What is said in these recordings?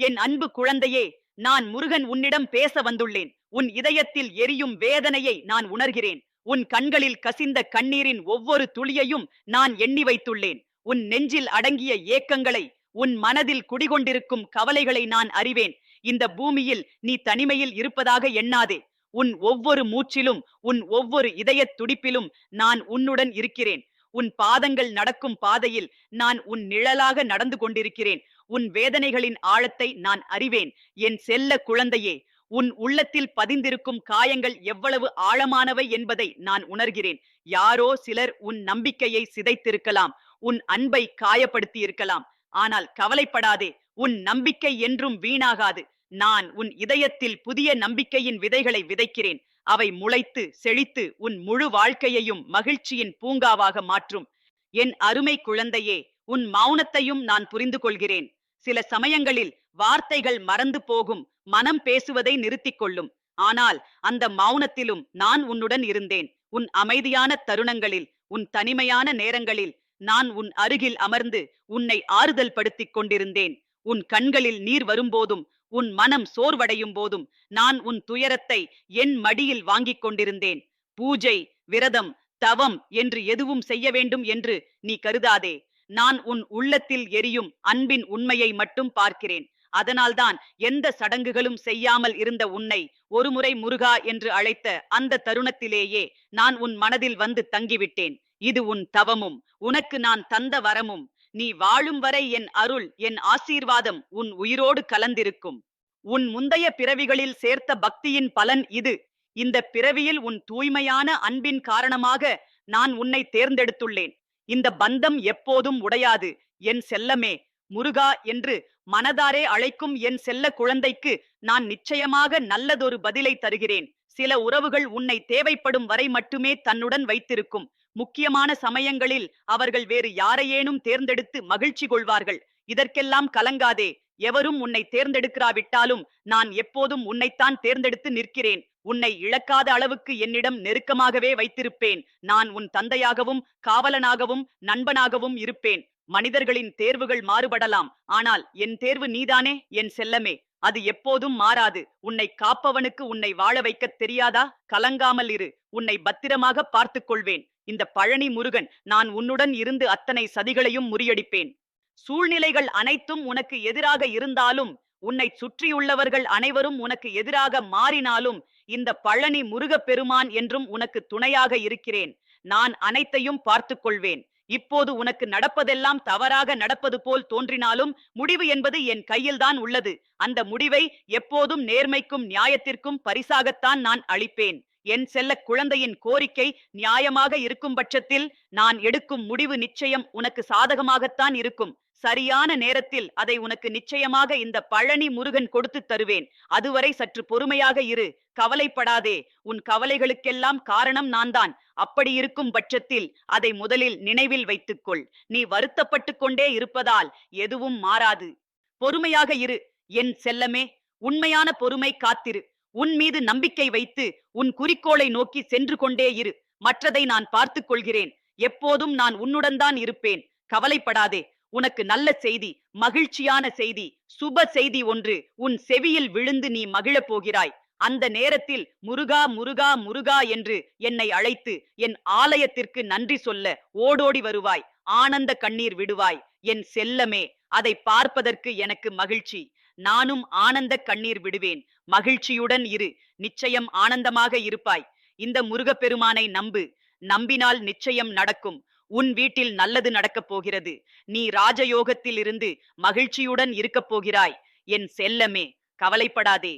என் அன்பு குழந்தையே நான் முருகன் உன்னிடம் பேச வந்துள்ளேன். உன் இதயத்தில் எரியும் வேதனையை நான் உணர்கிறேன். உன் கண்களில் கசிந்த கண்ணீரின் ஒவ்வொரு துளியையும் நான் எண்ணி வைத்துள்ளேன். உன் நெஞ்சில் அடங்கிய ஏக்கங்களை உன் மனதில் குடிகொண்டிருக்கும் கவலைகளை நான் அறிவேன். இந்த பூமியில் நீ தனிமையில் இருப்பதாக எண்ணாதே. உன் ஒவ்வொரு மூச்சிலும் உன் ஒவ்வொரு இதயத் துடிப்பிலும் நான் உன்னுடன் இருக்கிறேன். உன் பாதங்கள் நடக்கும் பாதையில் நான் உன் நிழலாக நடந்து கொண்டிருக்கிறேன். உன் வேதனைகளின் ஆழத்தை நான் அறிவேன். என் செல்ல குழந்தையே உன் உள்ளத்தில் பதிந்திருக்கும் காயங்கள் எவ்வளவு ஆழமானவை என்பதை நான் உணர்கிறேன். யாரோ சிலர் உன் நம்பிக்கையை சிதைத்திருக்கலாம் உன் அன்பை காயப்படுத்தி இருக்கலாம் ஆனால் கவலைப்படாதே உன் நம்பிக்கை என்றும் வீணாகாது. நான் உன் இதயத்தில் புதிய நம்பிக்கையின் விதைகளை விதைக்கிறேன். அவை முளைத்து செழித்து உன் முழு வாழ்க்கையையும் மகிழ்ச்சியின் பூங்காவாக மாற்றும். என் அருமை குழந்தையே உன் மௌனத்தையும் நான் புரிந்து கொள்கிறேன் சில சமயங்களில் வார்த்தைகள் மறந்து போகும் மனம் பேசுவதை நிறுத்திக் கொள்ளும். ஆனால் அந்த மௌனத்திலும் நான் உன்னுடன் இருந்தேன். உன் அமைதியான தருணங்களில் உன் தனிமையான நேரங்களில் நான் உன் அருகில் அமர்ந்து உன்னை ஆறுதல் படுத்திக் கொண்டிருந்தேன். உன் கண்களில் நீர் வரும்போதும் உன் மனம் சோர்வடையும் போதும் நான் உன் துயரத்தை என் மடியில் வாங்கிக் கொண்டிருந்தேன். பூஜை விரதம் தவம் என்று எதுவும் செய்ய வேண்டும் என்று நீ கருதாதே. நான் உன் உள்ளத்தில் எரியும் அன்பின் உண்மையை மட்டும் பார்க்கிறேன். அதனால்தான் எந்த சடங்குகளும் செய்யாமல் இருந்த உன்னை ஒருமுறை முருகா என்று அழைத்த அந்த தருணத்திலேயே நான் உன் மனதில் வந்து தங்கிவிட்டேன். இது உன் தவமும் உனக்கு நான் தந்த வரமும். நீ வாழும் வரை என் அருள் என் ஆசீர்வாதம் உன் உயிரோடு கலந்திருக்கும். உன் முந்தைய பிறவிகளில் சேர்த்த பக்தியின் பலன் இது. இந்த பிறவியில் உன் தூய்மையான அன்பின் காரணமாக நான் உன்னை தேர்ந்தெடுத்துள்ளேன். இந்த பந்தம் எப்போதும் உடையாது. என் செல்லமே முருகா என்று மனதாரே அழைக்கும் என் செல்ல குழந்தைக்கு நான் நிச்சயமாக நல்லதொரு பதிலை தருகிறேன். சில உறவுகள் உன்னை தேவைப்படும் வரை மட்டுமே தன்னுடன் வைத்திருக்கும். முக்கியமான சமயங்களில் அவர்கள் வேறு யாரையேனும் தேர்ந்தெடுத்து மகிழ்ச்சி கொள்வார்கள். இதற்கெல்லாம் கலங்காதே. எவரும் உன்னை தேர்ந்தெடுக்கிறாவிட்டாலும் நான் எப்போதும் உன்னைத்தான் தேர்ந்தெடுத்து நிற்கிறேன். உன்னை இழக்காத அளவுக்கு என்னிடம் நெருக்கமாகவே வைத்திருப்பேன். நான் உன் தந்தையாகவும் காவலனாகவும் நண்பனாகவும் இருப்பேன். மனிதர்களின் தேர்வுகள் மாறுபடலாம். ஆனால் என் தேர்வு நீதானே? என் செல்லமே. அது எப்போதும் மாறாது. உன்னை காப்பவனுக்கு உன்னை வாழ வைக்கத் தெரியாதா? கலங்காமல் இரு. உன்னை பத்திரமாக பார்த்து கொள்வேன் இந்த பழனி முருகன் நான் உன்னுடன் இருந்து அத்தனை சதிகளையும் முறியடிப்பேன். சூழ்நிலைகள் அனைத்தும் உனக்கு எதிராக இருந்தாலும் உன்னை சுற்றியுள்ளவர்கள் அனைவரும் உனக்கு எதிராக மாறினாலும் இந்த பழனி முருகப் பெருமான் என்றும் உனக்கு துணையாக இருக்கிறேன். நான் அனைத்தையும் பார்த்துக் கொள்வேன் இப்போது உனக்கு நடப்பதெல்லாம் தவறாக நடப்பது போல் தோன்றினாலும் முடிவு என்பது என் கையில்தான் உள்ளது. அந்த முடிவை எப்போதும் நேர்மைக்கும் நியாயத்திற்கும் பரிசாகத்தான் நான் அளிப்பேன். என் செல்ல குழந்தையின் கோரிக்கை நியாயமாக இருக்கும் பட்சத்தில் நான் எடுக்கும் முடிவு நிச்சயம் உனக்கு சாதகமாகத்தான் இருக்கும். சரியான நேரத்தில் அதை உனக்கு நிச்சயமாக இந்த பழனி முருகன் கொடுத்து தருவேன். அதுவரை சற்று பொறுமையாக இரு. கவலைப்படாதே. உன் கவலைகளுக்கெல்லாம் காரணம் நான் தான் அப்படி இருக்கும் பட்சத்தில் அதை முதலில் நினைவில் வைத்துக்கொள். நீ வருத்தப்பட்டு கொண்டே இருப்பதால் எதுவும் மாறாது. பொறுமையாக இரு. என் செல்லமே உண்மையான பொறுமை காத்திரு. உன் மீது நம்பிக்கை வைத்து உன் குறிக்கோளை நோக்கி சென்று கொண்டே இரு. மற்றதை நான் பார்த்துக் கொள்கிறேன். எப்போதும் நான் உன்னுடன் தான் இருப்பேன். கவலைப்படாதே. உனக்கு நல்ல செய்தி மகிழ்ச்சியான செய்தி சுப செய்தி ஒன்று உன் செவியில் விழுந்து நீ மகிழப் போகிறாய். அந்த நேரத்தில் முருகா முருகா முருகா என்று என்னை அழைத்து என் ஆலயத்திற்கு நன்றி சொல்ல ஓடோடி வருவாய். ஆனந்த கண்ணீர் விடுவாய். என் செல்லமே அதை பார்ப்பதற்கு எனக்கு மகிழ்ச்சி. நானும் ஆனந்த கண்ணீர் விடுவேன். மகிழ்ச்சியுடன் இரு. நிச்சயம் ஆனந்தமாக இருப்பாய். இந்த முருகப்பெருமானை நம்பு. நம்பினால் நிச்சயம் நடக்கும். உன் வீட்டில் நல்லது நடக்கப் போகிறது. நீ ராஜயோகத்தில் இருந்து மகிழ்ச்சியுடன் இருக்கப் போகிறாய். என் செல்லமே கவலைப்படாதே.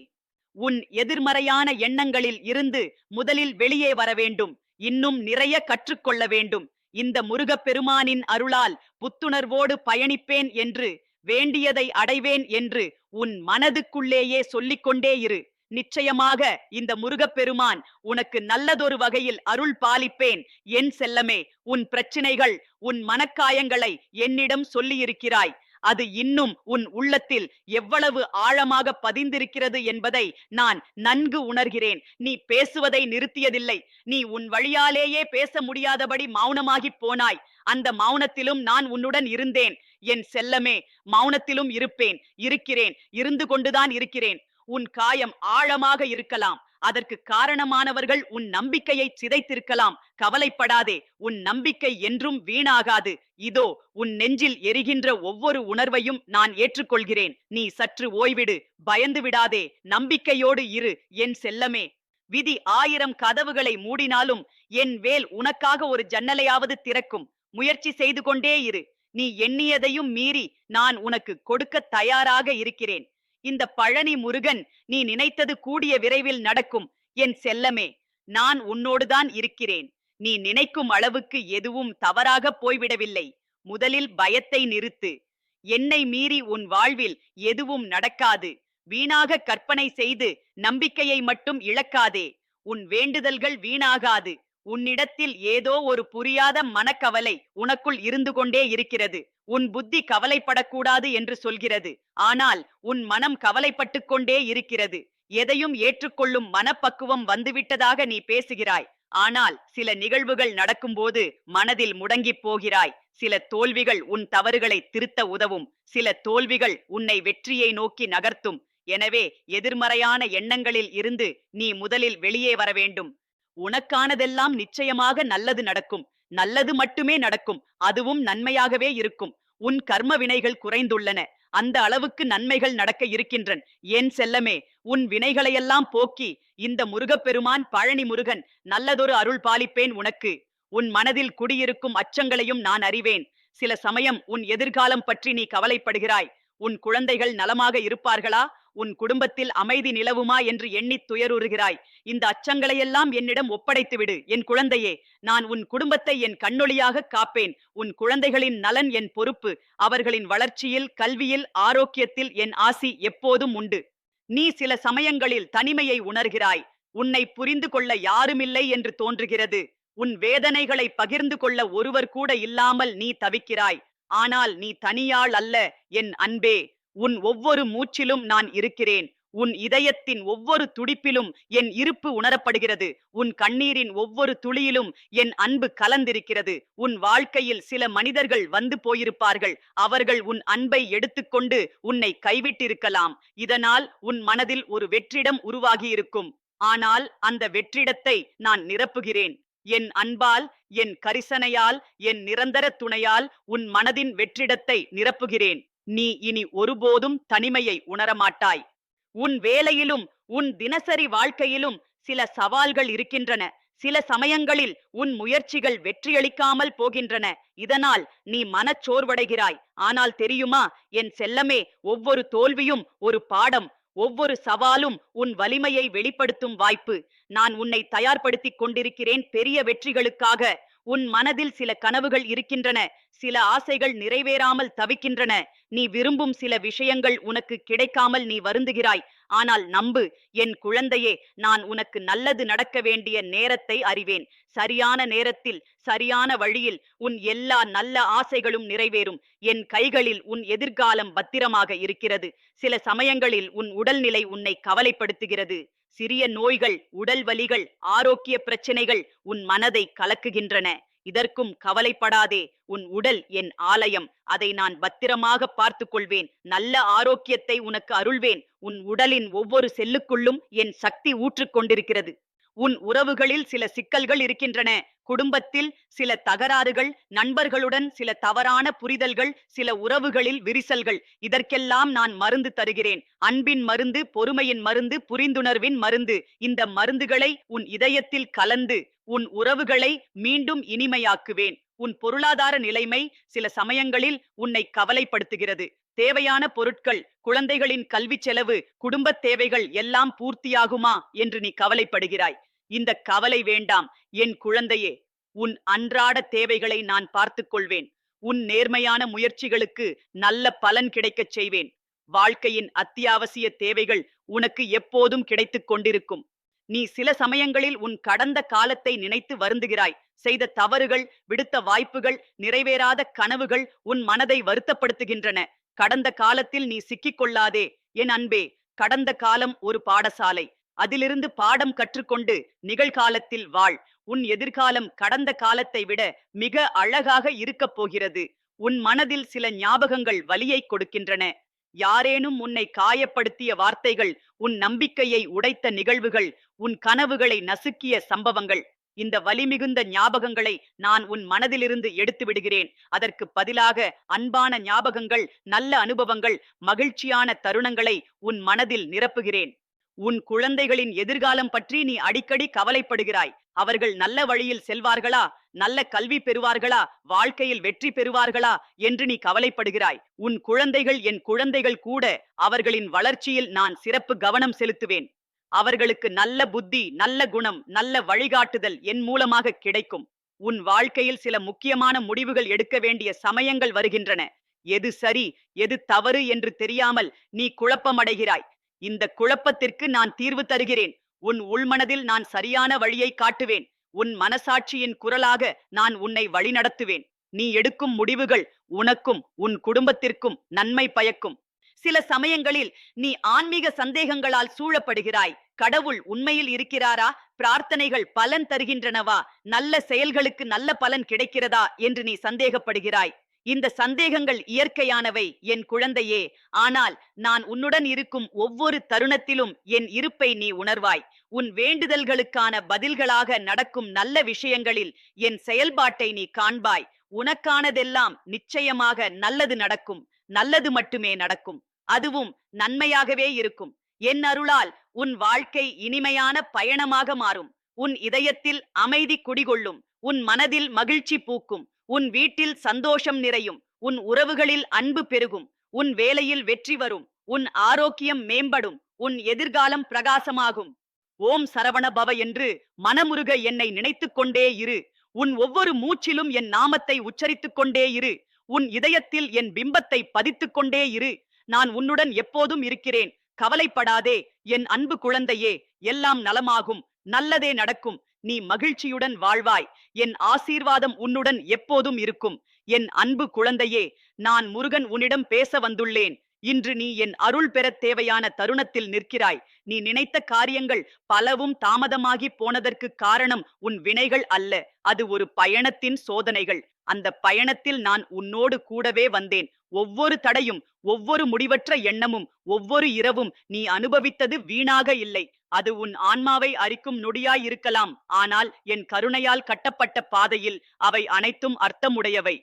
உன் எதிர்மறையான எண்ணங்களில் இருந்து முதலில் வெளியே வர வேண்டும். இன்னும் நிறைய கற்றுக்கொள்ள வேண்டும். இந்த முருகப்பெருமானின் அருளால் புத்துணர்வோடு பயணிப்பேன் என்று வேண்டியதை அடைவேன் என்று உன் மனதுக்குள்ளேயே சொல்லிக்கொண்டே இரு. நிச்சயமாக இந்த முருகப்பெருமான் உனக்கு நல்லதொரு வகையில் அருள் பாலிப்பேன். என் செல்லமே உன் பிரச்சினைகள் உன் மனக்காயங்களை என்னிடம் சொல்லியிருக்கிறாய். அது இன்னும் உன் உள்ளத்தில் எவ்வளவு ஆழமாக பதிந்திருக்கிறது என்பதை நான் நன்கு உணர்கிறேன். நீ பேசுவதை நிறுத்தியதில்லை. நீ உன் வழியாலேயே பேச முடியாதபடி மௌனமாகிப் போனாய். அந்த மௌனத்திலும் நான் உன்னுடன் இருந்தேன். என் செல்லமே மௌனத்திலும் இருப்பேன் இருக்கிறேன் இருந்து கொண்டுதான் இருக்கிறேன். உன் காயம் ஆழமாக இருக்கலாம். அதற்கு காரணமானவர்கள் உன் நம்பிக்கையை சிதைத்திருக்கலாம். கவலைப்படாதே உன் நம்பிக்கை என்றும் வீணாகாது. இதோ உன் நெஞ்சில் எரிகின்ற ஒவ்வொரு உணர்வையும் நான் ஏற்றுக்கொள்கிறேன். நீ சற்று ஓய்விடு பயந்து விடாதே நம்பிக்கையோடு இரு என் செல்லமே. விதி ஆயிரம் கதவுகளை மூடினாலும் என் வேல் உனக்காக ஒரு ஜன்னலையாவது திறக்கும். முயற்சி செய்து கொண்டே இரு. நீ எண்ணியதையும் மீறி நான் உனக்கு கொடுக்க தயாராக இருக்கிறேன். இந்த பழனி முருகன் நீ நினைத்தது கூடிய விரைவில் நடக்கும். என் செல்லமே நான் உன்னோடுதான் இருக்கிறேன். நீ நினைக்கும் அளவுக்கு எதுவும் தவறாக போய்விடவில்லை. முதலில் பயத்தை நிறுத்து. என்னை மீறி உன் வாழ்வில் எதுவும் நடக்காது. வீணாக கற்பனை செய்து நம்பிக்கையை மட்டும் இழக்காதே. உன் வேண்டுதல்கள் வீணாகாது. உன்னிடத்தில் ஏதோ ஒரு புரியாத மனக்கவலை உனக்குள் இருந்து கொண்டே இருக்கிறது. உன் புத்தி கவலைப்படக்கூடாது என்று சொல்கிறது. ஆனால் உன் மனம் கவலைப்பட்டு கொண்டே இருக்கிறது. எதையும் ஏற்றுக்கொள்ளும் மனப்பக்குவம் வந்துவிட்டதாக நீ பேசுகிறாய். ஆனால் சில நிகழ்வுகள் நடக்கும்போது மனதில் முடங்கிப் போகிறாய். சில தோல்விகள் உன் தவறுகளை திருத்த உதவும். சில தோல்விகள் உன்னை வெற்றியை நோக்கி நகர்த்தும். எனவே எதிர்மறையான எண்ணங்களில் இருந்து நீ முதலில் வெளியே வர வேண்டும். உனக்கானதெல்லாம் நிச்சயமாக நல்லது நடக்கும். நல்லது மட்டுமே நடக்கும். அதுவும் நன்மையாகவே இருக்கும். உன் கர்ம வினைகள் குறைந்துள்ளன. அந்த அளவுக்கு நன்மைகள் நடக்க இருக்கின்றன. ஏன் செல்லமே உன் வினைகளையெல்லாம் போக்கி இந்த முருகப்பெருமான் பழனி முருகன் நல்லதொரு அருள் பாலிப்பேன் உனக்கு. உன் மனதில் குடியிருக்கும் அச்சங்களையும் நான் அறிவேன். சில சமயம் உன் எதிர்காலம் பற்றி நீ கவலைப்படுகிறாய். உன் குழந்தைகள் நலமாக இருப்பார்களா? உன் குடும்பத்தில் அமைதி நிலவுமா என்று எண்ணித் துயருறுகிறாய். இந்த அச்சங்களையெல்லாம் என்னிடம் ஒப்படைத்து விடு. என் குழந்தையே நான் உன் குடும்பத்தை என் கண்ணொளியாக காப்பேன். உன் குழந்தைகளின் நலன் என் பொறுப்பு. அவர்களின் வளர்ச்சியில் கல்வியில் ஆரோக்கியத்தில் என் ஆசி எப்போதும் உண்டு. நீ சில சமயங்களில் தனிமையை உணர்கிறாய். உன்னை புரிந்து கொள்ள யாருமில்லை என்று தோன்றுகிறது. உன் வேதனைகளை பகிர்ந்து கொள்ள ஒருவர் கூட இல்லாமல் நீ தவிக்கிறாய். ஆனால் நீ தனியாள் அல்ல என் அன்பே. உன் ஒவ்வொரு மூச்சிலும் நான் இருக்கிறேன். உன் இதயத்தின் ஒவ்வொரு துடிப்பிலும் என் இருப்பு உணரப்படுகிறது. உன் கண்ணீரின் ஒவ்வொரு துளியிலும் என் அன்பு கலந்திருக்கிறது. உன் வாழ்க்கையில் சில மனிதர்கள் வந்து போயிருப்பார்கள். அவர்கள் உன் அன்பை எடுத்துக்கொண்டு உன்னை கைவிட்டிருக்கலாம். இதனால் உன் மனதில் ஒரு வெற்றிடம் உருவாகியிருக்கும். ஆனால் அந்த வெற்றிடத்தை நான் நிரப்புகிறேன். என் அன்பால் என் கரிசனையால் என் நிரந்தர துணையால் உன் மனதின் வெற்றிடத்தை நிரப்புகிறேன். நீ இனி ஒருபோதும் தனிமையை உணரமாட்டாய். உன் வேலையிலும் உன் தினசரி வாழ்க்கையிலும் சில சவால்கள் இருக்கின்றன. சில சமயங்களில் உன் முயற்சிகள் வெற்றியளிக்காமல் போகின்றன. இதனால் நீ மனச்சோர்வடைகிறாய். ஆனால் தெரியுமா என் செல்லமே ஒவ்வொரு தோல்வியும் ஒரு பாடம் ஒவ்வொரு சவாலும் உன் வலிமையை வெளிப்படுத்தும் வாய்ப்பு. நான் உன்னை தயார்படுத்திக் கொண்டிருக்கிறேன் பெரிய வெற்றிகளுக்காக. உன் மனதில் சில கனவுகள் இருக்கின்றன. சில ஆசைகள் நிறைவேறாமல் தவிக்கின்றன. நீ விரும்பும் சில விஷயங்கள் உனக்கு கிடைக்காமல் நீ வருந்துகிறாய். ஆனால் நம்பு என் குழந்தையே நான் உனக்கு நல்லது நடக்க வேண்டிய நேரத்தை அறிவேன். சரியான நேரத்தில் சரியான வழியில் உன் எல்லா நல்ல ஆசைகளும் நிறைவேறும். என் கைகளில் உன் எதிர்காலம் பத்திரமாக இருக்கிறது. சில சமயங்களில் உன் உடல்நிலை உன்னை கவலைப்படுத்துகிறது. சிறிய நோய்கள் உடல் வலிகள் ஆரோக்கிய பிரச்சனைகள் உன் மனதை கலக்குகின்றன. இதற்கும் கவலைப்படாதே உன் உடல் என் ஆலயம். அதை நான் பத்திரமாக பார்த்துக் கொள்வேன் நல்ல ஆரோக்கியத்தை உனக்கு அருள்வேன். உன் உடலின் ஒவ்வொரு செல்லுக்குள்ளும் என் சக்தி ஊற்றுக் கொண்டிருக்கிறது உன் உறவுகளில் சில சிக்கல்கள் இருக்கின்றன. குடும்பத்தில் சில தகராறுகள் நண்பர்களுடன் சில தவறான புரிதல்கள் சில உறவுகளில் விரிசல்கள். இதற்கெல்லாம் நான் மருந்து தருகிறேன். அன்பின் மருந்து பொறுமையின் மருந்து புரிந்துணர்வின் மருந்து. இந்த மருந்துகளை உன் இதயத்தில் கலந்து உன் உறவுகளை மீண்டும் இனிமையாக்குவேன். உன் பொருளாதார நிலைமை சில சமயங்களில் உன்னை கவலைப்படுத்துகிறது. தேவையான பொருட்கள் குழந்தைகளின் கல்வி செலவு குடும்பத் தேவைகள் எல்லாம் பூர்த்தியாகுமா என்று நீ கவலைப்படுகிறாய். இந்த கவலை வேண்டாம். என் குழந்தையே உன் அன்றாட தேவைகளை நான் பார்த்துக் கொள்வேன் உன் நேர்மையான முயற்சிகளுக்கு நல்ல பலன் கிடைக்கச் செய்வேன். வாழ்க்கையின் அத்தியாவசிய தேவைகள் உனக்கு எப்போதும் கிடைத்துக் கொண்டிருக்கும். நீ சில சமயங்களில் உன் கடந்த காலத்தை நினைத்து வருந்துகிறாய். செய்த தவறுகள் விடுத்த வாய்ப்புகள் நிறைவேறாத கனவுகள் உன் மனதை வருத்தப்படுத்துகின்றன. கடந்த காலத்தில் நீ சிக்கிக் கொள்ளாதே என் அன்பே. கடந்த காலம் ஒரு பாடசாலை. அதிலிருந்து பாடம் கற்றுக்கொண்டு நிகழ்காலத்தில் வாழ். உன் எதிர்காலம் கடந்த காலத்தை விட மிக அழகாக இருக்கப் போகிறது. உன் மனதில் சில ஞாபகங்கள் வலியை கொடுக்கின்றன. யாரேனும் உன்னை காயப்படுத்திய வார்த்தைகள் உன் நம்பிக்கையை உடைத்த நிகழ்வுகள் உன் கனவுகளை நசுக்கிய சம்பவங்கள். இந்த வலிமிகுந்த ஞாபகங்களை நான் உன் மனதிலிருந்து எடுத்து விடுகிறேன். அதற்கு பதிலாக அன்பான ஞாபகங்கள் நல்ல அனுபவங்கள் மகிழ்ச்சியான தருணங்களை உன் மனதில் நிரப்புகிறேன். உன் குழந்தைகளின் எதிர்காலம் பற்றி நீ அடிக்கடி கவலைப்படுகிறாய். அவர்கள் நல்ல வழியில் செல்வார்களா? நல்ல கல்வி பெறுவார்களா? வாழ்க்கையில் வெற்றி பெறுவார்களா? என்று நீ கவலைப்படுகிறாய். உன் குழந்தைகள் என் குழந்தைகள் கூட அவர்களின் வளர்ச்சியில் நான் சிறப்பு கவனம் செலுத்துவேன். அவர்களுக்கு நல்ல புத்தி நல்ல குணம் நல்ல வழிகாட்டுதல் என் மூலமாக கிடைக்கும். உன் வாழ்க்கையில் சில முக்கியமான முடிவுகள் எடுக்க வேண்டிய சமயங்கள் வருகின்றன. எது சரி எது தவறு என்று தெரியாமல் நீ குழப்பமடைகிறாய். இந்த குழப்பத்திற்கு நான் தீர்வு தருகிறேன். உன் உள்மனதில் நான் சரியான வழியை காட்டுவேன். உன் மனசாட்சியின் குரலாக நான் உன்னை வழிநடத்துவேன். நீ எடுக்கும் முடிவுகள் உனக்கும் உன் குடும்பத்திற்கும் நன்மை பயக்கும். சில சமயங்களில் நீ ஆன்மீக சந்தேகங்களால் சூழப்படுகிறாய். கடவுள் உண்மையில் இருக்கிறாரா? பிரார்த்தனைகள் பலன் தருகின்றனவா? நல்ல செயல்களுக்கு நல்ல பலன் கிடைக்கிறதா? என்று நீ சந்தேகப்படுகிறாய். இந்த சந்தேகங்கள் இயற்கையானவை என் குழந்தையே. ஆனால் நான் உன்னுடன் இருக்கும் ஒவ்வொரு தருணத்திலும் என் இருப்பை நீ உணர்வாய். உன் வேண்டுதல்களுக்கான பதில்களாக நடக்கும் நல்ல விஷயங்களில் என் செயல்பாட்டை நீ காண்பாய். உனக்கானதெல்லாம் நிச்சயமாக நல்லது நடக்கும். நல்லது மட்டுமே நடக்கும். அதுவும் நன்மையாகவே இருக்கும். என் அருளால் உன் வாழ்க்கை இனிமையான பயணமாக மாறும். உன் இதயத்தில் அமைதி குடிகொள்ளும். உன் மனதில் மகிழ்ச்சி பூக்கும். உன் வீட்டில் சந்தோஷம் நிறையும். உன் உறவுகளில் அன்பு பெருகும். உன் வேலையில் வெற்றி வரும். உன் ஆரோக்கியம் மேம்படும். உன் எதிர்காலம் பிரகாசமாகும். ஓம் சரவண பவ என்று மனமுருக என்னை நினைத்துக் கொண்டே இரு. உன் ஒவ்வொரு மூச்சிலும் என் நாமத்தை உச்சரித்துக் கொண்டே இரு. உன் இதயத்தில் என் பிம்பத்தை பதித்துக் கொண்டே இரு. நான் உன்னுடன் எப்போதும் இருக்கிறேன். கவலைப்படாதே என் அன்பு குழந்தையே எல்லாம் நலமாகும். நல்லதே நடக்கும். நீ மகிழ்ச்சியுடன் வாழ்வாய். என் ஆசீர்வாதம் உன்னுடன் எப்போதும் இருக்கும். என் அன்பு குழந்தையே நான் முருகன் உன்னிடம் பேச வந்துள்ளேன். இன்று நீ என் அருள் பெறத் தேவையான தருணத்தில் நிற்கிறாய். நீ நினைத்த காரியங்கள் பலவும் தாமதமாகி போனதற்கு காரணம் உன் வினைகள் அல்ல. அது ஒரு பயணத்தின் சோதனைகள். அந்த பயணத்தில் நான் உன்னோடு கூடவே வந்தேன். ஒவ்வொரு தடையும் ஒவ்வொரு முடிவற்ற எண்ணமும் ஒவ்வொரு இரவும் நீ அனுபவித்தது வீணாக இல்லை. அது உன் ஆன்மாவை அரிக்கும் நொடியாய் இருக்கலாம். ஆனால் என் கருணையால் கட்டப்பட்ட பாதையில் அவை அனைத்தும் அர்த்தமுடையவை.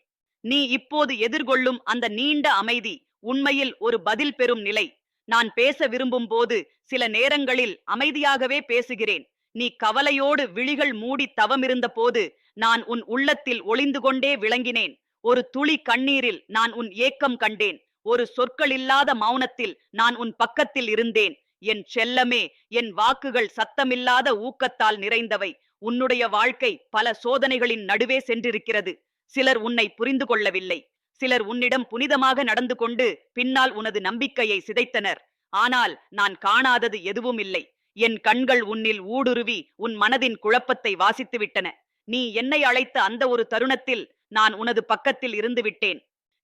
நீ இப்போது எதிர்கொள்ளும் அந்த நீண்ட அமைதி உண்மையில் ஒரு பதில் பெறும் நிலை. நான் பேச விரும்பும் போது சில நேரங்களில் அமைதியாகவே பேசுகிறேன். நீ கவலையோடு விழிகள் மூடி தவமிருந்த போது நான் உன் உள்ளத்தில் ஒளிந்து கொண்டே விளங்கினேன். ஒரு துளி கண்ணீரில் நான் உன் ஏக்கம் கண்டேன். ஒரு சொற்களில்லாத மௌனத்தில் நான் உன் பக்கத்தில் இருந்தேன். என் செல்லமே என் வாக்குகள் சத்தமில்லாத ஊக்கத்தால் நிறைந்தவை. உன்னுடைய வாழ்க்கை பல சோதனைகளின் நடுவே சென்றிருக்கிறது. சிலர் உன்னை புரிந்து கொள்ளவில்லை. சிலர் உன்னிடம் புனிதமாக நடந்து கொண்டு பின்னால் உனது நம்பிக்கையை சிதைத்தனர். ஆனால் நான் காணாதது எதுவும் இல்லை. என் கண்கள் உன்னில் ஊடுருவி உன் மனதின் குழப்பத்தை வாசித்து விட்டன நீ என்னை அழைத்த அந்த ஒரு தருணத்தில் நான் உனது பக்கத்தில் இருந்து விட்டேன்.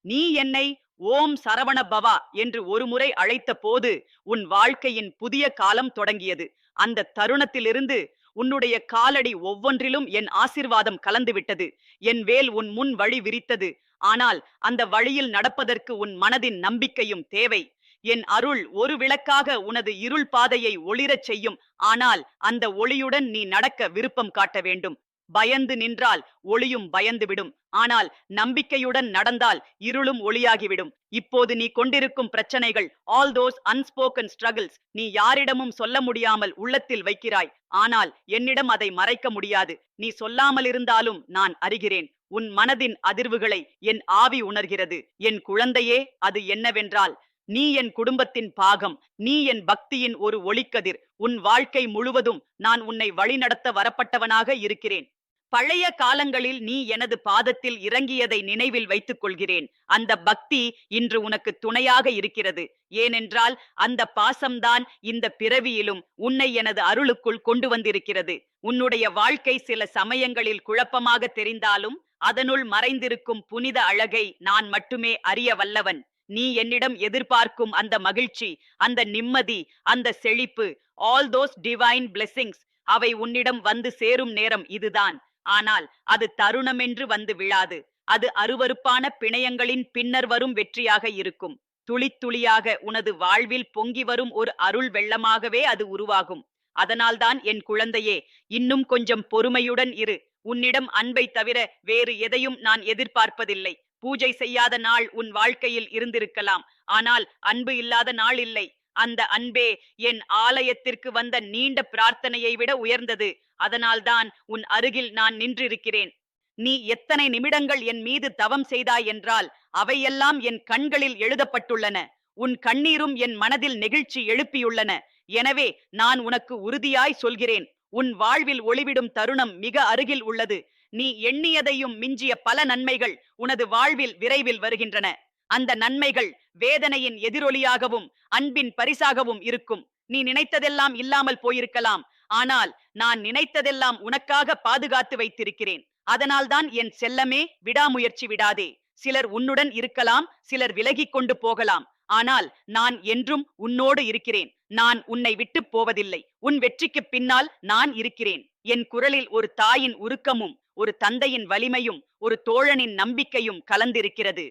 நீ என்னை ஓம் சரவண பவா என்று ஒருமுறை அழைத்த போது உன் வாழ்க்கையின் புதிய காலம் தொடங்கியது. அந்த தருணத்திலிருந்து உன்னுடைய காலடி ஒவ்வொன்றிலும் என் ஆசிர்வாதம் கலந்துவிட்டது என் வேல் உன் முன் வழி விரித்தது. ஆனால் அந்த வழியில் நடப்பதற்கு உன் மனதின் நம்பிக்கையும் தேவை. என் அருள் ஒரு விளக்காக உனது இருள் பாதையை ஒளிரச் செய்யும். ஆனால் அந்த ஒளியுடன் நீ நடக்க விருப்பம் காட்ட வேண்டும். பயந்து நின்றால் ஒளியும் பயந்து விடும். ஆனால் நம்பிக்கையுடன் நடந்தால் இருளும் ஒளியாகிவிடும் இப்போது நீ கொண்டிருக்கும் பிரச்சனைகள் ஆல் தோஸ் அன்ஸ்போக்கன் ஸ்ட்ரகிள்ஸ் நீ யாரிடமும் சொல்ல முடியாமல் உள்ளத்தில் வைக்கிறாய். ஆனால் என்னிடம் அதை மறைக்க முடியாது. நீ சொல்லாமல் இருந்தாலும் நான் அறிகிறேன். உன் மனதின் அதிர்வுகளை என் ஆவி உணர்கிறது. என் குழந்தையே அது என்னவென்றால் நீ என் குடும்பத்தின் பாகம் நீ என் பக்தியின் ஒரு ஒளிக்கதிர். உன் வாழ்க்கை முழுவதும் நான் உன்னை வழிநடத்த வரப்பட்டவனாக இருக்கிறேன். பழைய காலங்களில் நீ எனது பாதத்தில் இறங்கியதை நினைவில் வைத்துக் கொள்கிறேன் அந்த பக்தி இன்று உனக்கு துணையாக இருக்கிறது. ஏனென்றால் அந்த பாசம்தான் இந்த பிறவியிலும் உன்னை எனது அருளுக்குள் கொண்டு வந்திருக்கிறது. உன்னுடைய வாழ்க்கை சில சமயங்களில் குழப்பமாக தெரிந்தாலும் அதனுள் மறைந்திருக்கும் புனித அழகை நான் மட்டுமே அறிய வல்லவன். நீ என்னிடம் எதிர்பார்க்கும் அந்த மகிழ்ச்சி அந்த நிம்மதி அந்த செழிப்பு ஆல் தோஸ் டிவைன் blessings அவை உன்னிடம் வந்து சேரும் நேரம் இதுதான். ஆனால் அது தருணமென்று வந்து விழாது. அது அருவருப்பான பிணையங்களின் பின்னர் வரும் வெற்றியாக இருக்கும். துளி துளியாக உனது வாழ்வில் பொங்கி வரும் ஒரு அருள் வெள்ளமாகவே அது உருவாகும். அதனால்தான் என் குழந்தையே இன்னும் கொஞ்சம் பொறுமையுடன் இரு. உன்னிடம் அன்பை தவிர வேறு எதையும் நான் எதிர்பார்ப்பதில்லை. பூஜை செய்யாத நாள் உன் வாழ்க்கையில் இருந்திருக்கலாம். ஆனால் அன்பு இல்லாத நாள் இல்லை. அந்த அன்பே என் ஆலயத்திற்கு வந்த நீண்ட பிரார்த்தனையை விட உயர்ந்தது. அதனால்தான் உன் அருகில் நான் நின்றிருக்கிறேன். நீ எத்தனை நிமிடங்கள் என் மீது தவம் செய்தாய் என்றால் அவையெல்லாம் என் கண்களில் எழுதப்பட்டுள்ளன. உன் கண்ணீரும் என் மனதில் நெகிழ்ச்சி எழுப்பியுள்ளன. எனவே நான் உனக்கு உறுதியாய் சொல்கிறேன். உன் வாழ்வில் ஒளிவிடும் தருணம் மிக அருகில் உள்ளது. நீ எண்ணியதையும் மிஞ்சிய பல நன்மைகள் உனது வாழ்வில் விரைவில் வருகின்றன. அந்த நன்மைகள் வேதனையின் எதிரொலியாகவும் அன்பின் பரிசாகவும் இருக்கும். நீ நினைத்ததெல்லாம் இல்லாமல் போயிருக்கலாம். ஆனால் நான் நினைத்ததெல்லாம் உனக்காக பாதுகாத்து வைத்திருக்கிறேன். அதனால்தான் என் செல்லமே விடாமுயற்சி விடாதே. சிலர் உன்னுடன் இருக்கலாம் சிலர் விலகிக் கொண்டு போகலாம். ஆனால் நான் என்றும் உன்னோடு இருக்கிறேன். நான் உன்னை விட்டு போவதில்லை. உன் வெற்றிக்கு பின்னால் நான் இருக்கிறேன். என் குரலில் ஒரு தாயின் உருக்கமும் ஒரு தந்தையின் வலிமையும் ஒரு தோழனின் நம்பிக்கையும் கலந்திருக்கிறது.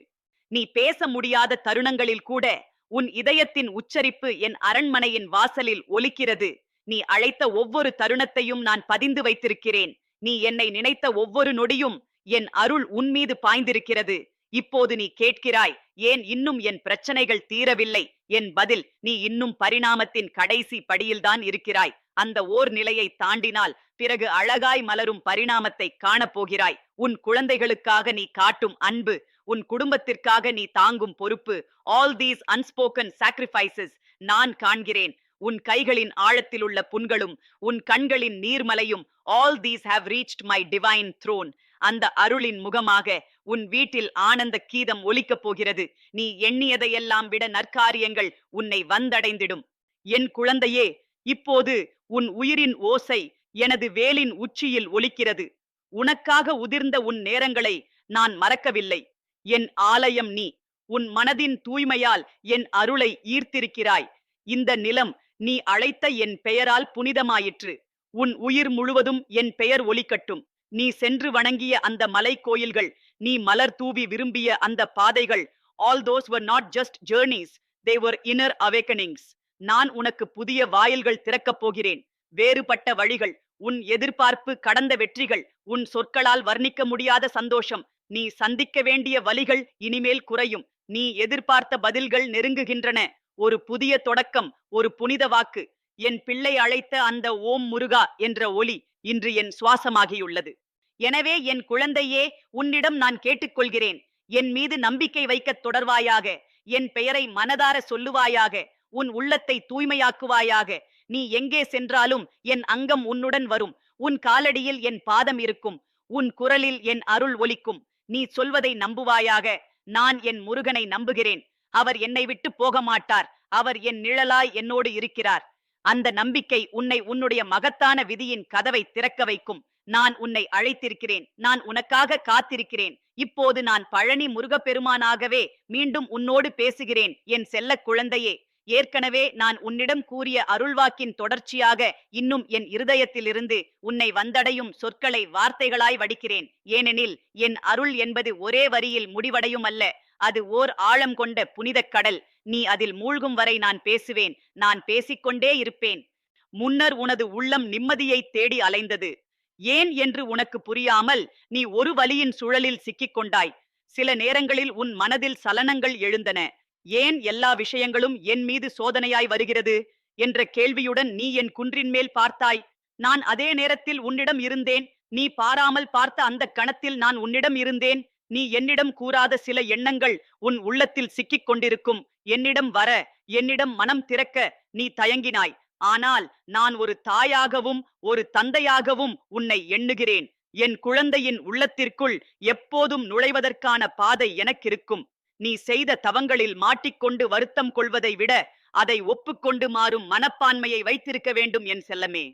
நீ பேச முடியாத தருணங்களில் கூட உன் இதயத்தின் உச்சரிப்பு என் அரண்மனையின் வாசலில் ஒலிக்கிறது. நீ அழைத்த ஒவ்வொரு தருணத்தையும் நான் பதிந்து வைத்திருக்கிறேன். நீ என்னை நினைத்த ஒவ்வொரு நொடியும் என் அருள் உன்மீது பாய்ந்திருக்கிறது. இப்போது நீ கேட்கிறாய் ஏன் இன்னும் என் பிரச்சனைகள் தீரவில்லை? என் பதில் நீ இன்னும் பரிணாமத்தின் கடைசி படியில்தான் இருக்கிறாய். அந்த ஓர் நிலையை தாண்டினால் பிறகு அழகாய் மலரும் பரிணாமத்தை காணப்போகிறாய். உன் குழந்தைகளுக்காக நீ காட்டும் அன்பு உன் குடும்பத்திற்காக நீ தாங்கும் பொறுப்பு ஆல் தீஸ் அன்ஸ்போக்கன் சாக்ரிஃபைசஸ் நான் காண்கிறேன். உன் கைகளின் ஆழத்தில் உள்ள புண்களும் உன் கண்களின் நீர்மலையும் all these have reached my divine throne அந்த அருளின் முகமாக உன் வீட்டில் ஆனந்த கீதம் ஒலிக்கப் போகிறது. நீ எண்ணியதையெல்லாம் விட நற்காரியங்கள் உன்னை வந்தடைந்திடும். என் குழந்தையே இப்போது உன் உயிரின் ஓசை எனது வேலின் உச்சியில் ஒலிக்கிறது. உனக்காக உதிர்ந்த உன் நேரங்களை நான் மறக்கவில்லை. என் ஆலயம் நீ. உன் மனதின் தூய்மையால் என் அருளை ஈர்த்திருக்கிறாய். இந்த நிலம் நீ அழைத்த என் பெயரால் புனிதமாயிற்று. உன் உயிர் முழுவதும் என் பெயர் ஒலிக்கட்டும். நீ சென்று வணங்கிய அந்த மலை கோயில்கள் நீ மலர் தூவி விரும்பிய அந்த பாதைகள் all those were not just journeys they were inner awakenings நான் உனக்கு புதிய வாயில்கள் திறக்கப் போகிறேன். வேறுபட்ட வழிகள் உன் எதிர்பார்ப்பு கடந்த வெற்றிகள் உன் சொற்களால் வர்ணிக்க முடியாத சந்தோஷம் நீ சந்திக்க வேண்டிய வலிகள் இனிமேல் குறையும். நீ எதிர்பார்த்த பதில்கள் நெருங்குகின்றன. ஒரு புதிய தொடக்கம் ஒரு புனித வாக்கு. என் பிள்ளை அழைத்த அந்த ஓம் முருகா என்ற ஒலி இன்று என் சுவாசமாகியுள்ளது. எனவே என் குழந்தையே உன்னிடம் நான் கேட்டுக்கொள்கிறேன். என் மீது நம்பிக்கை வைக்கத் தொடர்வாயாக. என் பெயரை மனதார சொல்லுவாயாக. உன் உள்ளத்தை தூய்மையாக்குவாயாக. நீ எங்கே சென்றாலும் என் அங்கம் உன்னுடன் வரும். உன் காலடியில் என் பாதம் இருக்கும். உன் குரலில் என் அருள் ஒலிக்கும். நீ சொல்வதை நம்புவாயாக. நான் என் முருகனை நம்புகிறேன். அவர் என்னை விட்டு போக மாட்டார் அவர் என் நிழலாய் என்னோடு இருக்கிறார். அந்த நம்பிக்கை உன்னை உன்னுடைய மகத்தான விதியின் கதவை திறக்க வைக்கும். நான் உன்னை அழைத்திருக்கிறேன். நான் உனக்காக காத்திருக்கிறேன். இப்போது நான் பழனி முருகப்பெருமானாகவே மீண்டும் உன்னோடு பேசுகிறேன் என் செல்லக் குழந்தையே. ஏற்கனவே நான் உன்னிடம் கூறிய அருள்வாக்கின் தொடர்ச்சியாக இன்னும் என் இருதயத்திலிருந்து உன்னை வந்தடையும் சொற்களை வார்த்தைகளாய் வடிக்கிறேன். ஏனெனில் என் அருள் என்பது ஒரே வரியில் முடிவடையும் அல்ல அது ஓர் ஆழம் கொண்ட புனிதக் கடல். நீ அதில் மூழ்கும் வரை நான் பேசுவேன் நான் பேசிக்கொண்டே இருப்பேன். முன்னர் உனது உள்ளம் நிம்மதியை தேடி அலைந்தது. ஏன் என்று உனக்கு புரியாமல் நீ ஒரு வழியின் சுழலில் சிக்கிக் கொண்டாய் சில நேரங்களில் உன் மனதில் சலனங்கள் எழுந்தன. ஏன் எல்லா விஷயங்களும் என் மீது சோதனையாய் வருகிறது? என்ற கேள்வியுடன் நீ என் குன்றின் மேல் பார்த்தாய். நான் அதே நேரத்தில் உன்னிடம் இருந்தேன். நீ பாராமல் பார்த்த அந்த கணத்தில் நான் உன்னிடம் இருந்தேன். நீ என்னிடம் கூறாத சில எண்ணங்கள் உன் உள்ளத்தில் சிக்கிக் கொண்டிருக்கும் என்னிடம் வர என்னிடம் மனம் திறக்க நீ தயங்கினாய். ஆனால் நான் ஒரு தாயாகவும் ஒரு தந்தையாகவும் உன்னை எண்ணுகிறேன். என் குழந்தையின் உள்ளத்திற்குள் எப்போதும் நுழைவதற்கான பாதை எனக்கிருக்கும். நீ செய்த தவங்களில் மாட்டிக்கொண்டு வருத்தம் கொள்வதை விட அதை ஒப்புக்கொண்டு மாறும் மனப்பான்மையை வைத்திருக்க வேண்டும் என் செல்லமே.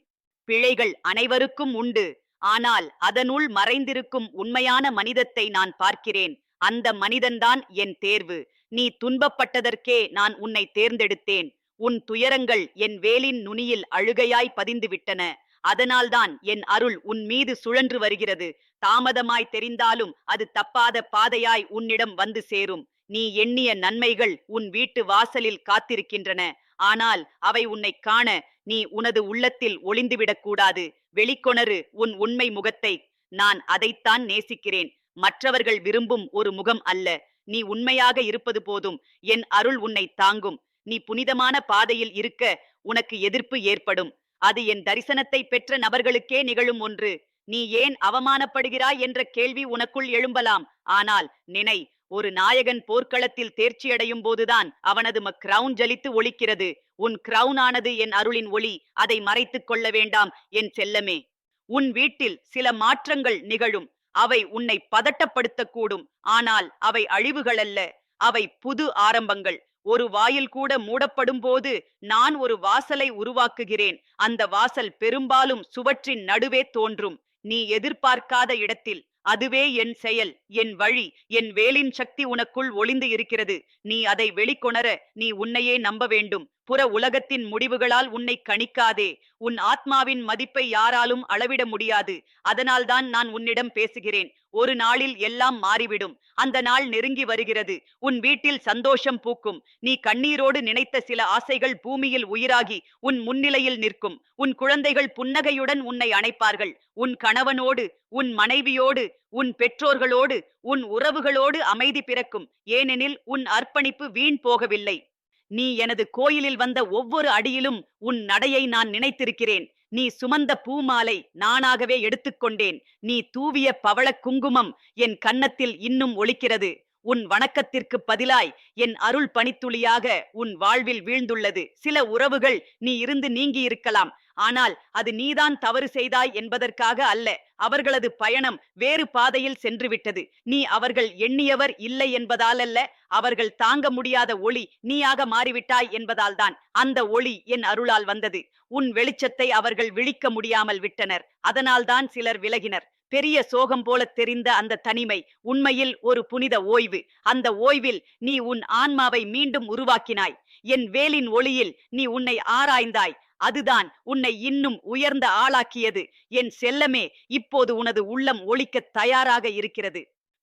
பிழைகள் அனைவருக்கும் உண்டு. ஆனால் அதனுள் மறைந்திருக்கும் உண்மையான மனிதத்தை நான் பார்க்கிறேன். அந்த மனிதன்தான் என் தேர்வு. நீ துன்பப்பட்டதற்கே நான் உன்னை தேர்ந்தெடுத்தேன். உன் துயரங்கள் என் வேலின் நுனியில் அழுகையாய் பதிந்து விட்டன அதனால்தான் என் அருள் உன் மீது சுழன்று வருகிறது. தாமதமாய் தெரிந்தாலும் அது தப்பாத பாதையாய் உன்னிடம் வந்து சேரும். நீ எண்ணிய நன்மைகள் உன் வீட்டு வாசலில் காத்திருக்கின்றன. ஆனால் அவை உன்னை காண நீ உனது உள்ளத்தில் ஒளிந்துவிடக் கூடாது. வெளிக்கொணரு உன் உண்மை முகத்தை. நான் அதைத்தான் நேசிக்கிறேன். மற்றவர்கள் விரும்பும் ஒரு முகம் அல்ல. நீ உண்மையாக இருப்பது போதும். என் அருள் உன்னை தாங்கும். நீ புனிதமான பாதையில் இருக்க உனக்கு எதிர்ப்பு ஏற்படும். அது என் தரிசனத்தை பெற்ற நபர்களுக்கே நிகழும் ஒன்று. நீ ஏன் அவமானப்படுகிறாய் என்ற கேள்வி உனக்குள் எழும்பலாம். ஆனால் நினை ஒரு நாயகன் போர்க்களத்தில் தேர்ச்சியடையும் போதுதான் அவனது ம கிரவுன் ஜலித்து ஒளிக்கிறது உன் கிரவுன் ஆனது என் அருளின் ஒளி. அதை மறைத்துக் கொள்ள வேண்டாம் என் செல்லமே. உன் வீட்டில் சில மாற்றங்கள் நிகழும். அவை உன்னை பதட்டப்படுத்தக்கூடும். ஆனால் அவை அழிவுகளல்ல. அவை புது ஆரம்பங்கள். ஒரு வாயில் கூட மூடப்படும் போது நான் ஒரு வாசலை உருவாக்குகிறேன். அந்த வாசல் பெரும்பாலும் சுவற்றின் நடுவே தோன்றும். நீ எதிர்பார்க்காத இடத்தில் அதுவே என் செயல் என் வழி என் வேலின் சக்தி உனக்குள் ஒளிந்து இருக்கிறது. நீ அதை வெளிக்கொணர நீ உன்னையே நம்ப வேண்டும். புற உலகத்தின் முடிவுகளால் உன்னை கணிக்காதே. உன் ஆத்மாவின் மதிப்பை யாராலும் அளவிட முடியாது. அதனால்தான் நான் உன்னிடம் பேசுகிறேன். ஒரு நாளில் எல்லாம் மாறிவிடும். அந்த நாள் நெருங்கி வருகிறது. உன் வீட்டில் சந்தோஷம் பூக்கும். நீ கண்ணீரோடு நினைத்த சில ஆசைகள் பூமியில் உயிராகி உன் முன்னிலையில் நிற்கும். உன் குழந்தைகள் புன்னகையுடன் உன்னை அணைப்பார்கள். உன் கணவனோடு உன் மனைவியோடு உன் பெற்றோர்களோடு உன் உறவுகளோடு அமைதி பிறக்கும். ஏனெனில் உன் அர்ப்பணிப்பு வீண் போகவில்லை. நீ எனது கோயிலில் வந்த ஒவ்வொரு அடியிலும் உன் நடையை நான் நினைத்திருக்கிறேன். நீ சுமந்த பூமாலை நானாகவே எடுத்துக்கொண்டேன். நீ தூவிய பவளக் குங்குமம் என் கன்னத்தில் இன்னும் ஒலிக்கிறது. உன் வணக்கத்திற்கு பதிலாய் என் அருள் பணித்துளியாக உன் வாழ்வில் வீழ்ந்துள்ளது. சில உறவுகள் நீ இருந்து நீங்கி இருக்கலாம். ஆனால் அது நீதான் தவறு செய்தாய் என்பதற்காக அல்ல. அவர்களது பயணம் வேறு பாதையில் சென்று விட்டது நீ அவர்கள் எண்ணியவர் இல்லை என்பதாலல்ல அவர்கள் தாங்க முடியாத ஒளி நீயாக மாறிவிட்டாய் என்பதால்தான் அந்த ஒளி என் அருளால் வந்தது. உன் வெளிச்சத்தை அவர்கள் விழிக்க முடியாமல் விட்டனர். அதனால்தான் சிலர் விலகினர். பெரிய சோகம் போல தெரிந்த அந்த தனிமை உண்மையில் ஒரு புனித ஓய்வு. அந்த ஓய்வில் நீ உன் ஆன்மாவை மீண்டும் உருவாக்கினாய். என் வேலின் ஒளியில் நீ உன்னை ஆராய்ந்தாய். அதுதான் உன்னை இன்னும் உயர்ந்த ஆளாக்கியது. என் செல்லமே இப்போது உனது உள்ளம் ஒழிக்க தயாராக இருக்கிறது.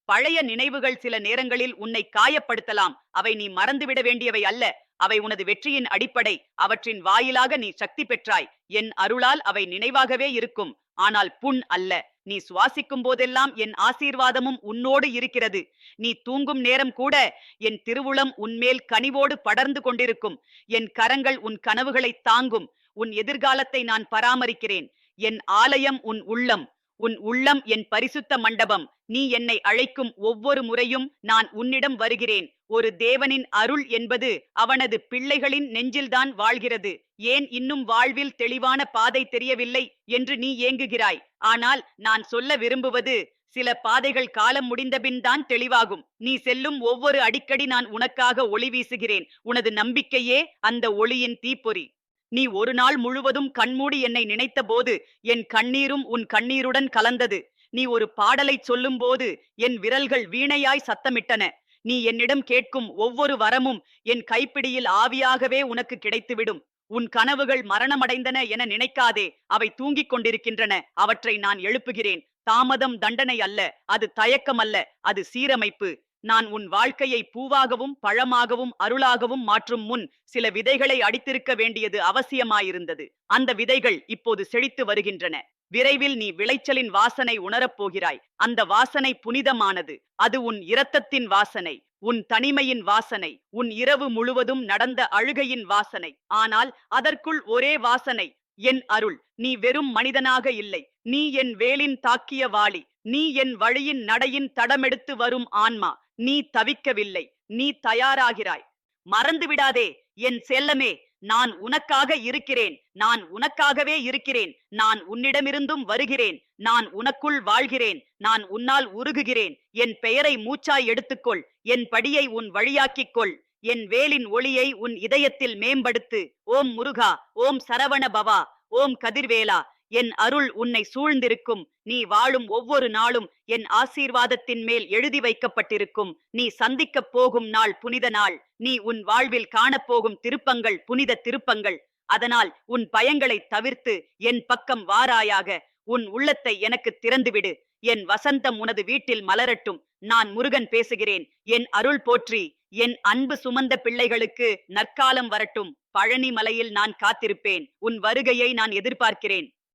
பழைய நினைவுகள் சில நேரங்களில் உன்னை காயப்படுத்தலாம். அவை நீ மறந்துவிட வேண்டியவை அல்ல. அவை உனது வெற்றியின் அடிப்படை. அவற்றின் வாயிலாக நீ சக்தி பெற்றாய். என் அருளால் அவை நினைவாகவே இருக்கும். ஆனால் புண் அல்ல. நீ சுவாசிக்கும் போதெல்லாம் என் ஆசீர்வாதமும் உன்னோடு இருக்கிறது. நீ தூங்கும் நேரம் கூட என் திருவுளம் உன்மேல் கனிவோடு படர்ந்து கொண்டிருக்கும். என் கரங்கள் உன் கனவுகளை தாங்கும். உன் எதிர்காலத்தை நான் பராமரிக்கிறேன். என் ஆலயம் உன் உள்ளம். உன் உள்ளம் என் பரிசுத்த மண்டபம். நீ என்னை அழைக்கும் ஒவ்வொரு முறையும் நான் உன்னிடம் வருகிறேன். ஒரு தேவனின் அருள் என்பது அவனது பிள்ளைகளின் நெஞ்சில்தான் வாழ்கிறது. ஏன் இன்னும் வாழ்வில் தெளிவான பாதை தெரியவில்லை என்று நீ ஏங்குகிறாய். ஆனால் நான் சொல்ல விரும்புவது சில பாதைகள் காலம் முடிந்தபின் தான் தெளிவாகும். நீ செல்லும் ஒவ்வொரு அடிக்கடி நான் உனக்காக ஒளி வீசுகிறேன். உனது நம்பிக்கையே அந்த ஒளியின் தீப்பொறி. நீ ஒரு நாள் முழுவதும் கண்மூடி என்னை நினைத்தபோது என் கண்ணீரும் உன் கண்ணீருடன் கலந்தது. நீ ஒரு பாடலைச் சொல்லும்போது என் விரல்கள் வீணையாய் சத்தமிட்டன. நீ என்னிடம் கேட்கும் ஒவ்வொரு வரமும் என் கைப்பிடியில் ஆவியாகவே உனக்கு கிடைத்துவிடும். உன் கனவுகள் மரணமடைந்தன என நினைக்காதே அவை தூங்கிக் கொண்டிருக்கின்றன அவற்றை நான் எழுப்புகிறேன். தாமதம் தண்டனை அல்ல அது தயக்கம் அல்ல அது சீரமைப்பு. நான் உன் வாழ்க்கையை பூவாகவும் பழமாகவும் அருளாகவும் மாற்றும் முன் சில விதைகளை அடித்திருக்க வேண்டியது அவசியமாயிருந்தது. அந்த விதைகள் இப்போது செழித்து வருகின்றன. விரைவில் நீ விளைச்சலின் வாசனை உணரப் போகிறாய். அந்த வாசனை புனிதமானது. அது உன் இரத்தத்தின் வாசனை உன் தனிமையின் வாசனை உன் இரவு முழுவதும் நடந்த அழுகையின் வாசனை. ஆனால் அதற்குள் ஒரே வாசனை என் அருள். நீ வெறும் மனிதனாக இல்லை. நீ என் வேலின் தாக்கிய வாளி. நீ என் வழியின் நடையின் தடமெடுத்து வரும் ஆன்மா. நீ தவிக்கவில்லை. நீ தயாராகிறாய். மறந்து விடாதே என் செல்லமே. நான் உனக்காக இருக்கிறேன். நான் உனக்காகவே இருக்கிறேன். நான் உன்னிடமிருந்தும் வருகிறேன். நான் உனக்குள் வாழ்கிறேன். நான் உன்னால் உருகுகிறேன். என் பெயரை மூச்சாய் எடுத்துக்கொள். என் படியை உன் வழியாக்கிக் கொள் என் வேலின் ஒளியை உன் இதயத்தில் மேம்படுத்து. ஓம் முருகா. ஓம் சரவண பவா. ஓம் கதிர்வேலா. என் அருள் உன்னை சூழ்ந்திருக்கும். நீ வாழும் ஒவ்வொரு நாளும் என் ஆசீர்வாதத்தின் மேல் எழுதி வைக்கப்பட்டிருக்கும். நீ சந்திக்கப் போகும் நாள் புனித நாள். நீ உன் வாழ்வில் காணப்போகும் திருப்பங்கள் புனித திருப்பங்கள். அதனால் உன் பயங்களை தவிர்த்து என் பக்கம் வாராயாக. உன் உள்ளத்தை எனக்கு திறந்துவிடு. என் வசந்தம் உனது வீட்டில் மலரட்டும். நான் முருகன் பேசுகிறேன். என் அருள் போற்றி. என் அன்பு சுமந்த பிள்ளைகளுக்கு நற்காலம் வரட்டும். பழனி மலையில் நான் காத்திருப்பேன். உன் வருகையை நான் எதிர்பார்க்கிறேன்.